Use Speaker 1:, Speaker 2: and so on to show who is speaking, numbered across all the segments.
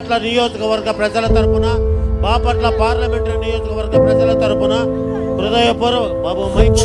Speaker 1: బాపట్ల నియోజకవర్గ ప్రజల తరపున బాపట్ల పార్లమెంటరీ నియోజకవర్గ ప్రజల తరపున హృదయపూర్వక బాబు మైకు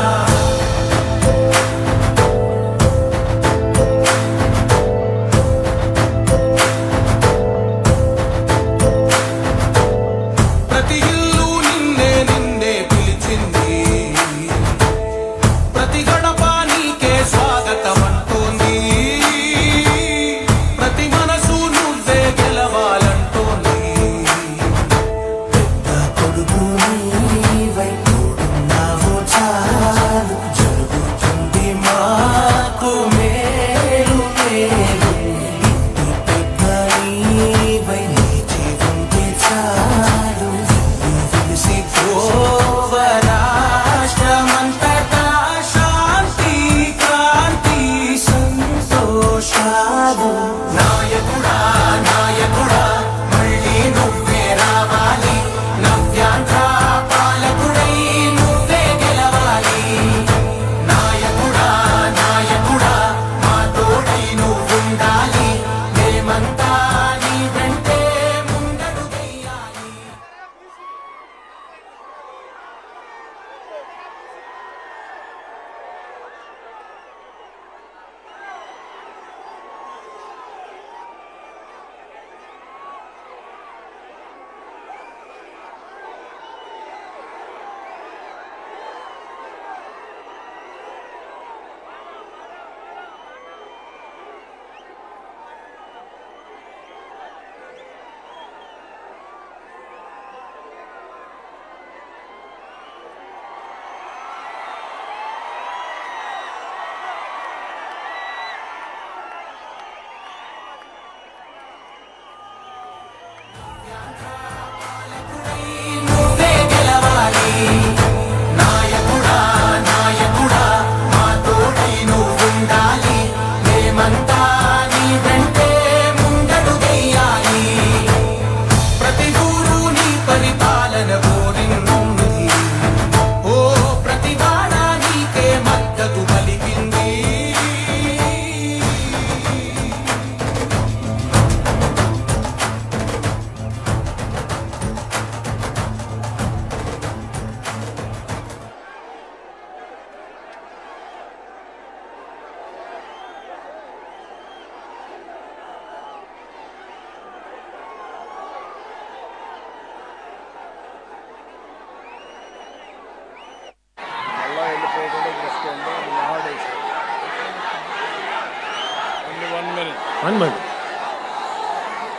Speaker 2: మినిట్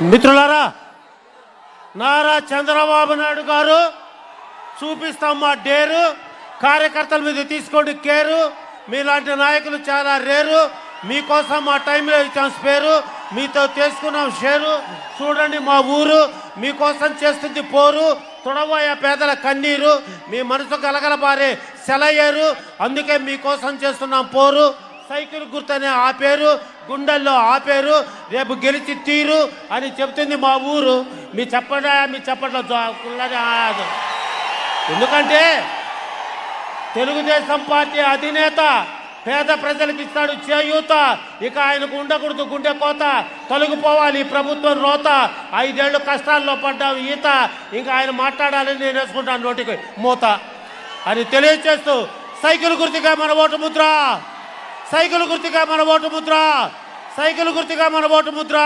Speaker 1: మిత్రులారా నారా చంద్రబాబు నాయుడు గారు చూపిస్తాం మా డేరు కార్యకర్తల మీద తీసుకోండి కేరు మీలాంటి నాయకులు చాలా రేరు మీకోసం మా టైంలో ఇచ్చాం స్పేరు మీతో చేసుకున్నాం షేరు చూడండి మా ఊరు మీకోసం చేస్తుంది పోరు తొడబోయ పేదల కన్నీరు మీ మనసు గలగలబారే సెలయ్యారు అందుకే మీకోసం చేస్తున్నాం పోరు సైకిల్ గుర్తనే ఆ పేరు గుండెల్లో ఆపేరు రేపు గెలిచి తీరు అని చెప్తుంది మా ఊరు. మీ చెప్పడా మీ చెప్పట్లో జో- ఎందుకంటే తెలుగుదేశం పార్టీ అధినేత పేద ప్రజలకు ఇస్తాడు చేయూత. ఇక ఆయనకు ఉండకూడదు గుండె కోత. తొలగిపోవాలి ప్రభుత్వం రోత. ఐదేళ్ళు కష్టాల్లో పడ్డాం ఈత. ఇంకా ఆయన మాట్లాడాలని నేను వేసుకుంటాను నోటికి మూత అని తెలియజేస్తూ సైకిల్ గుర్తుగా మన ఓటు ముద్ర. సైకిల్ గుర్తుగా మన ఓటు ముద్ర. సైకిల్ గుర్తుగా మన vote Mudra.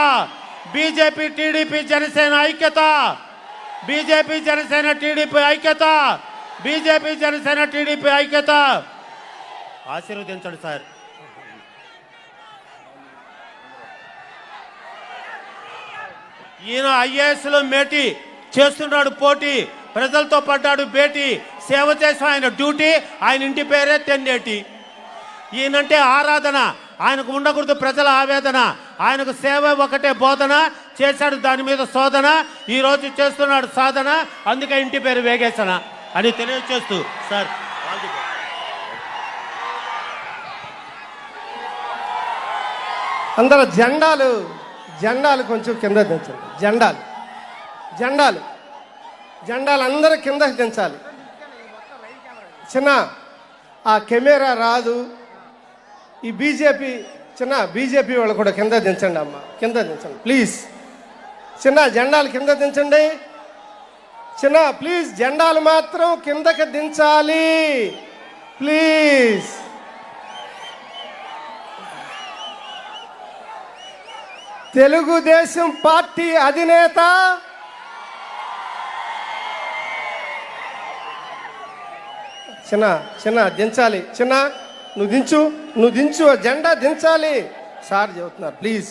Speaker 1: BJP TDP Janasena ఐక్యత. బీజేపీ జనసేన టీడీపీ ఐక్యత. బీజేపీ జనసేన టీడీపీ ఐక్యత. ఆశీర్వదించండి సార్. ఈయన ఐఏఎస్లో మేటి చేస్తున్నాడు పోటీ. ప్రజలతో పడ్డాడు భేటీ. సేవ చేసిన ఆయన డ్యూటీ. ఆయన ఇంటి పేరే తెన్నేటి ఈయనంటే ఆరాధన ఆయనకు ఉండకూడదు ప్రజల ఆవేదన ఆయనకు సేవ ఒకటే బోధన చేశాడు దాని మీద శోధన ఈరోజు చేస్తున్నాడు సాధన అందుకే ఇంటి పేరు వేగేసన అని తెలియచేస్తూ సార్
Speaker 3: అందరూ జెండాలు జెండాలు కొంచెం కింద దించండి. జెండాలు జెండాలు జెండాలు అందరూ కింద దించాలి. చిన్న ఆ కెమెరా రాదు. ఈ బీజేపీ చిన్న బీజేపీ వాళ్ళు కూడా కింద దించండి అమ్మ. కింద దించండి. ప్లీజ్. చిన్న జెండాలు కింద దించండి. చిన్న ప్లీజ్ జెండాలు మాత్రం కిందకి దించాలి. ప్లీజ్. తెలుగుదేశం పార్టీ అధినేత చిన్న చిన్న దించాలి. చిన్న నువ్వు దించు నువ్వు దించు జెండా దించాలి. సార్ చెబుతున్నారు ప్లీజ్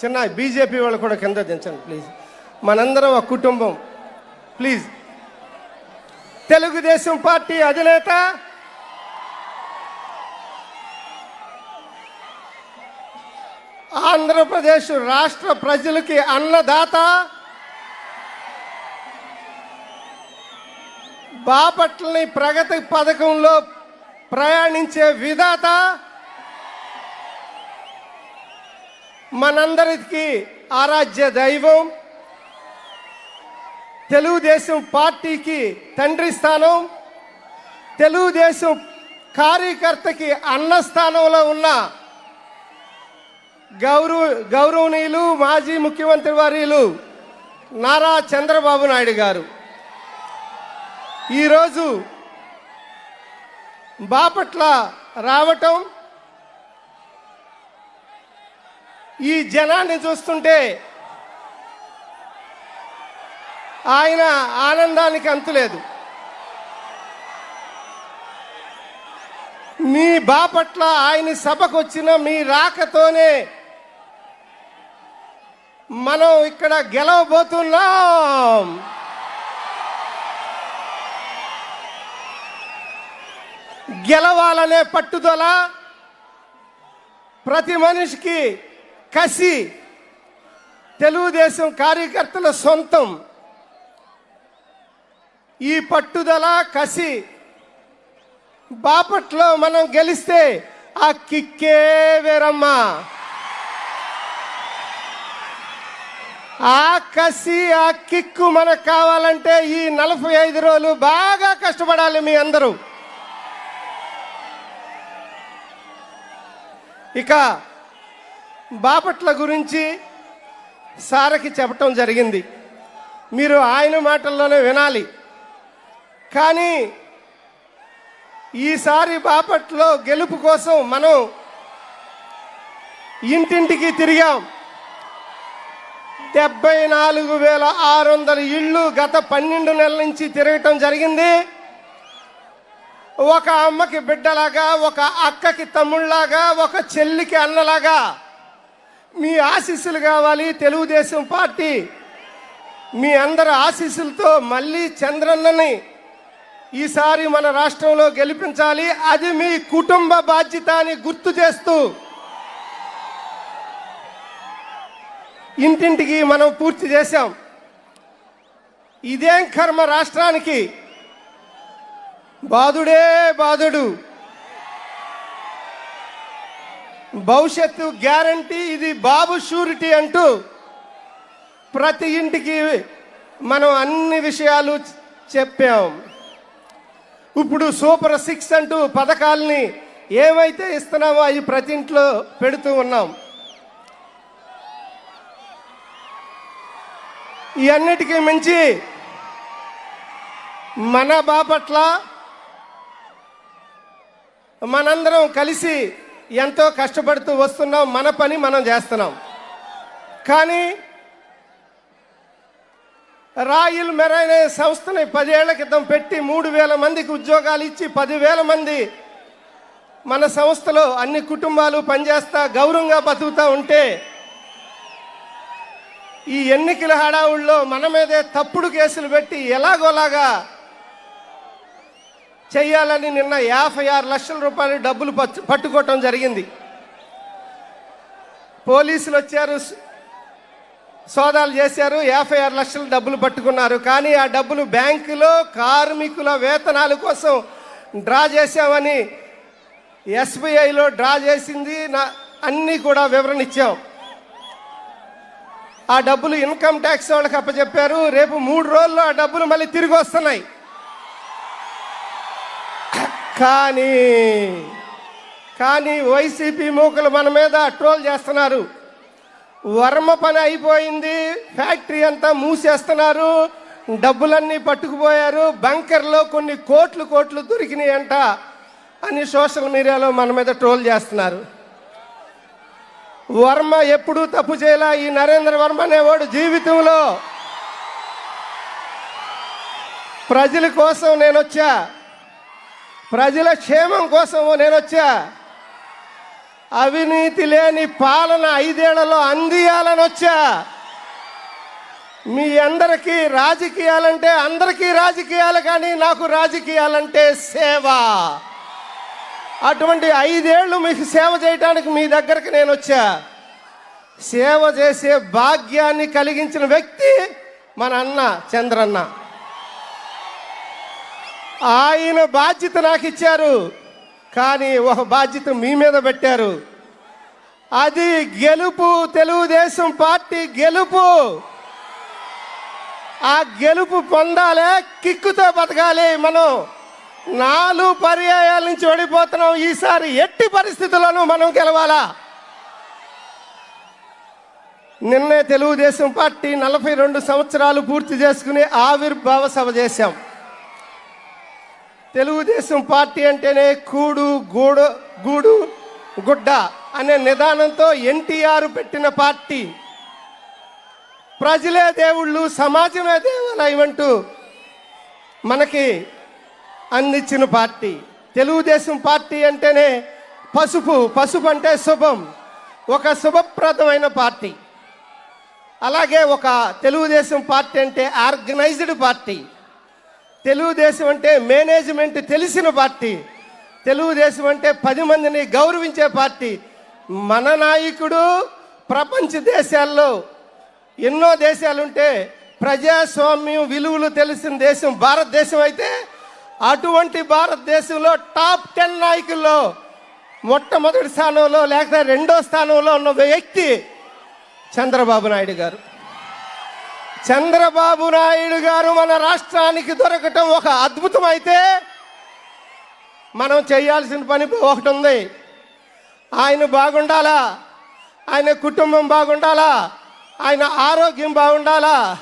Speaker 3: చిన్న బీజేపీ వాళ్ళు కూడా కింద దించండి ప్లీజ్ మనందరం ఒక కుటుంబం ప్లీజ్ తెలుగుదేశం పార్టీ అధినేత ఆంధ్రప్రదేశ్ రాష్ట్ర ప్రజలకి అన్నదాత బాపట్లని ప్రగతి పథకంలో ప్రయాణించే విధాత మనందరికి ఆరాధ్య దైవం తెలుగుదేశం పార్టీకి తండ్రి స్థానం తెలుగుదేశం కార్యకర్తకి అన్న స్థానంలో ఉన్న గౌరవ గౌరవనీయులు మాజీ ముఖ్యమంత్రి వర్యులు నారా చంద్రబాబు నాయుడు గారు. ఈరోజు బాపట్ల రావటం ఈ జనాన్ని చూస్తుంటే ఆయన ఆనందానికి అంతులేదు మీ బాపట్ల ఆయన సభకు వచ్చిన మీ రాకతోనే మనం ఇక్కడ గెలవబోతున్నాం. గెలవాలనే పట్టుదల ప్రతి మనిషికి కసి తెలుగుదేశం కార్యకర్తల సొంతం. ఈ పట్టుదల కసి బాపట్లో మనం గెలిస్తే ఆ కిక్కే వేరమ్మా. ఆ కసి ఆ కిక్కు మనకు కావాలంటే ఈ నలభై ఐదు రోజులు బాగా కష్టపడాలి మీ అందరూ. ఇక బాపట్ల గురించి సారకి చెప్పటం జరిగింది. మీరు ఆయన మాటల్లోనే వినాలి. కానీ ఈసారి బాపట్లో గెలుపు కోసం మనం ఇంటింటికి తిరిగాం. డెబ్బై నాలుగు వేల ఆరు వందల ఇళ్ళు గత పన్నెండు నెలల నుంచి తిరగటం జరిగింది. ఒక అమ్మకి బిడ్డలాగా ఒక అక్కకి తమ్ముళ్ళలాగా ఒక చెల్లికి అన్నలాగా. మీ ఆశీస్సులు కావాలి తెలుగుదేశం పార్టీ. మీ అందరి ఆశీస్సులతో మళ్ళీ చంద్రన్నని ఈసారి మన రాష్ట్రంలో గెలిపించాలి. అది మీ కుటుంబ బాధ్యత అని గుర్తు చేస్తూ ఇంటింటికి మనం పూర్తి చేశాం. ఇదేం కర్మ రాష్ట్రానికి? బాధుడే బాధుడు. భవిష్యత్తు గ్యారంటీ ఇది బాబు షూరిటీ అంటూ ప్రతి ఇంటికి మనం అన్ని విషయాలు చెప్పాం. ఇప్పుడు సూపర్ సిక్స్ అంటూ పథకాలని ఏమైతే ఇస్తున్నామో అవి ప్రతి ఇంట్లో పెడుతూ ఉన్నాం. ఇవన్నిటికీ మించి మన బాపట్ల మనందరం కలిసి ఎంతో కష్టపడుతూ వస్తున్నాం. మన పని మనం చేస్తున్నాం. కానీ రాయిల్ మెరైన్ సంస్థని పదేళ్ళ క్రితం పెట్టి మూడు వేల మందికి ఉద్యోగాలు ఇచ్చి పదివేల మంది మన సంస్థలో అన్ని కుటుంబాలు పనిచేస్తా గౌరవంగా బతుకుతూ ఉంటే ఈ ఎన్నికల హడావుల్లో మన మీదే తప్పుడు కేసులు పెట్టి ఎలాగోలాగా చేయాలని నిన్న యాభై ఆరు లక్షల రూపాయలు డబ్బులు పట్టుకోవటం జరిగింది. పోలీసులు వచ్చారు సోదాలు చేశారు యాభై ఆరు లక్షలు డబ్బులు పట్టుకున్నారు. కానీ ఆ డబ్బులు బ్యాంకులో కార్మికుల వేతనాల కోసం డ్రా చేశామని ఎస్బీఐలో డ్రా చేసింది నా అన్నీ కూడా వివరణ ఇచ్చాం. ఆ డబ్బులు ఇన్కమ్ ట్యాక్స్ వాళ్ళకి అప్పచెప్పారు. రేపు మూడు రోజుల్లో ఆ డబ్బులు మళ్ళీ తిరిగి వస్తున్నాయి. కానీ కానీ వైసీపీ మూకలు మన మీద ట్రోల్ చేస్తున్నారు. వర్మ పని అయిపోయింది ఫ్యాక్టరీ అంతా మూసేస్తున్నారు డబ్బులన్నీ పట్టుకుపోయారు బంకర్లో కొన్ని కోట్లు కోట్లు దొరికినాయి అంట అని సోషల్ మీడియాలో మన మీద ట్రోల్ చేస్తున్నారు. వర్మ ఎప్పుడూ తప్పు చేయలే ఈ నరేంద్ర వర్మ అనేవాడు జీవితంలో. ప్రజల కోసం నేను వచ్చా. ప్రజల క్షేమం కోసం నేను వచ్చా అవినీతి లేని పాలన ఐదేళ్ళలో అందియాలని వచ్చా మీ అందరికీ రాజకీయాలంటే అందరికీ రాజకీయాలు కానీ నాకు రాజకీయాలంటే సేవ. అటువంటి ఐదేళ్ళు మీకు సేవ చేయడానికి మీ దగ్గరికి నేను వచ్చా సేవ చేసే భాగ్యాన్ని కలిగించిన వ్యక్తి మన అన్న చంద్రన్న. ఆయన బాధ్యత నాకు ఇచ్చారు. కానీ ఒక బాధ్యత మీ మీద పెట్టారు. అది గెలుపు తెలుగుదేశం పార్టీ గెలుపు. ఆ గెలుపు పొందాలే కిక్కుతో బతకాలి మనం. నాలుగు పర్యాయాల నుంచి ఓడిపోతున్నాం. ఈసారి ఎట్టి పరిస్థితుల్లోనూ మనం గెలవాలా? నిన్నే తెలుగుదేశం పార్టీ నలభై రెండు సంవత్సరాలు పూర్తి చేసుకుని ఆవిర్భావ సభ చేశాం. తెలుగుదేశం పార్టీ అంటేనే కూడు గూడు గూడు గుడ్డ అనే నిదానంతో ఎన్టీఆర్ పెట్టిన పార్టీ. ప్రజలే దేవుళ్ళు సమాజమే దేవాలయం అంటూ మనకి అందించిన పార్టీ. తెలుగుదేశం పార్టీ అంటేనే పసుపు పసుపు అంటే శుభం ఒక శుభప్రదమైన పార్టీ. అలాగే ఒక తెలుగుదేశం పార్టీ అంటే ఆర్గనైజ్డ్ పార్టీ. తెలుగుదేశం అంటే మేనేజ్మెంట్ తెలిసిన పార్టీ. తెలుగుదేశం అంటే పది మందిని గౌరవించే పార్టీ. మన నాయకుడు ప్రపంచ దేశాల్లో ఎన్నో దేశాలుంటే ప్రజాస్వామ్యం విలువలు తెలిసిన దేశం భారతదేశం అయితే అటువంటి భారతదేశంలో టాప్ టెన్ నాయకుల్లో మొట్టమొదటి స్థానంలో లేకపోతే రెండో స్థానంలో ఉన్న వ్యక్తి చంద్రబాబు నాయుడు గారు. చంద్రబాబు నాయుడు గారు మన రాష్ట్రానికి దొరకటం ఒక అద్భుతం అయితే మనం చేయాల్సిన పని ఒకటి ఉంది. ఆయన బాగుండాలా? ఆయన కుటుంబం బాగుండాలా? ఆయన ఆరోగ్యం బాగుండాలా?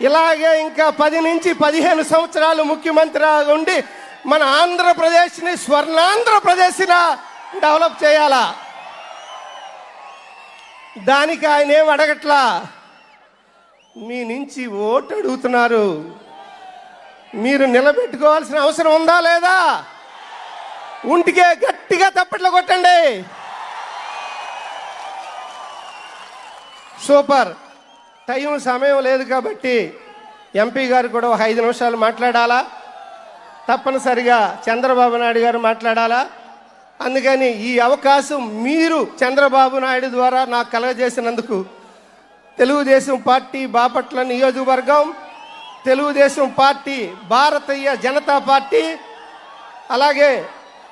Speaker 3: ఇలాగే ఇంకా పది నుంచి పదిహేను సంవత్సరాలు ముఖ్యమంత్రి ఉండి మన ఆంధ్రప్రదేశ్ని స్వర్ణాంధ్రప్రదేశ్గా డెవలప్ చేయాలా? దానికి ఆయన ఏం అడగట్లా? మీ నుంచి ఓటు అడుగుతున్నారు. మీరు నిలబెట్టుకోవాల్సిన అవసరం ఉందా లేదా? ఉంటికే గట్టిగా తప్పట్లు కొట్టండి. సూపర్. టైం సమయం లేదు కాబట్టి ఎంపీ గారు కూడా ఒక ఐదు నిమిషాలు మాట్లాడాలా? తప్పనిసరిగా చంద్రబాబు నాయుడు గారు మాట్లాడాలా? అందుకని ఈ అవకాశం మీరు చంద్రబాబు నాయుడు ద్వారా నాకు కలగజేసినందుకు తెలుగుదేశం పార్టీ బాపట్ల నియోజకవర్గం తెలుగుదేశం పార్టీ భారతీయ జనతా పార్టీ అలాగే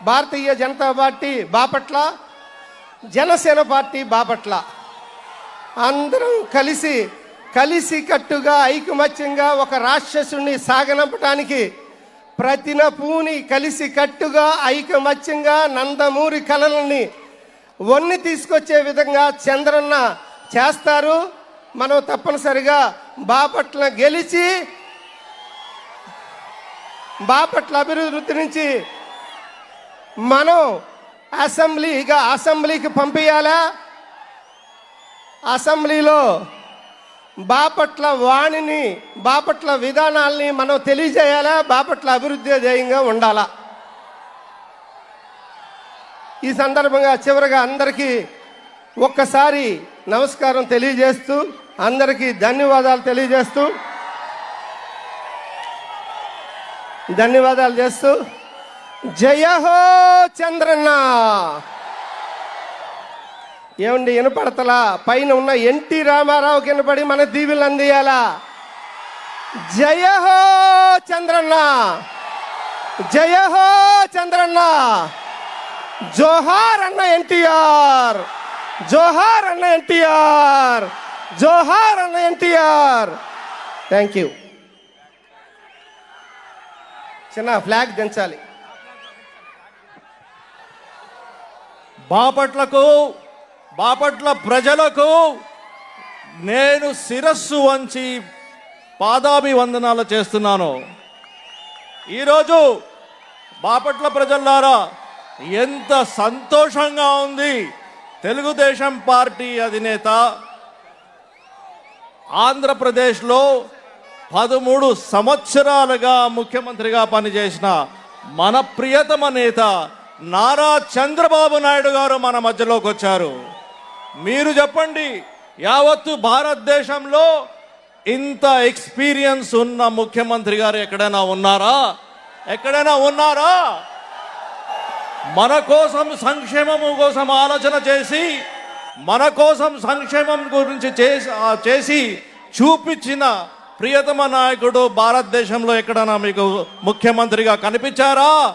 Speaker 3: భారతీయ జనతా పార్టీ బాపట్ల జనసేన పార్టీ బాపట్ల. అందరం కలిసి కలిసి కట్టుగా ఐకమత్యంగా ఒక రాక్షసుని సాగనంపటానికి ప్రతిన పూని కలిసి కట్టుగా ఐకమత్యంగా నందమూరి కళలని వన్ని తీసుకొచ్చే విధంగా చంద్రన్న చేస్తారు. మనం తప్పనిసరిగా బాపట్ల గెలిచి బాపట్ల అభివృద్ధి నుంచి మనం అసెంబ్లీగా అసెంబ్లీకి పంపించాలా అసెంబ్లీలో బాపట్ల వాణిని బాపట్ల విధానాల్ని మనం తెలియజేయాలా? బాపట్ల అభివృద్ధి ధ్యేయంగా ఉండాలా? ఈ సందర్భంగా చివరగా అందరికీ ఒక్కసారి నమస్కారం తెలియజేస్తూ అందరికీ ధన్యవాదాలు తెలియజేస్తూ ధన్యవాదాలు చేస్తూ జయహో చంద్రన్న! ఏమండి వినపడతలా? పైన ఉన్న ఎన్టీ రామారావు వినపడి మన దీవులు అందియాలా? జయహో చంద్రన్న! జయహో చంద్రన్న! జోహార్ అన్న ఎన్టీఆర్! జోహార్ అన్న ఎన్టీఆర్! జోహార్ అన్న ఎన్టీఆర్. థ్యాంక్ యూ చిన్న ఫ్లాగ్ దించాలి.
Speaker 2: బాపట్లకు బాపట్ల ప్రజలకు నేను శిరస్సు వంచి పాదాభివందనాలు చేస్తున్నాను. ఈరోజు బాపట్ల ప్రజలారా ఎంత సంతోషంగా ఉంది. తెలుగుదేశం పార్టీ అధినేత ఆంధ్రప్రదేశ్లో పదమూడు సంవత్సరాలుగా ముఖ్యమంత్రిగా పనిచేసిన మన ప్రియతమ నేత నారా చంద్రబాబు నాయుడు గారు మన మధ్యలోకి వచ్చారు. మీరు చెప్పండి యావత్తు భారతదేశంలో ఇంత ఎక్స్పీరియన్స్ ఉన్న ముఖ్యమంత్రి గారు ఎక్కడైనా ఉన్నారా? ఎక్కడైనా ఉన్నారా? మన కోసం సంక్షేమము కోసం ఆలోచన చేసి మన కోసం సంక్షేమం గురించి చేసి చేసి చూపించిన ప్రియతమ నాయకుడు భారతదేశంలో ఎక్కడైనా మీకు ముఖ్యమంత్రిగా కనిపించారా?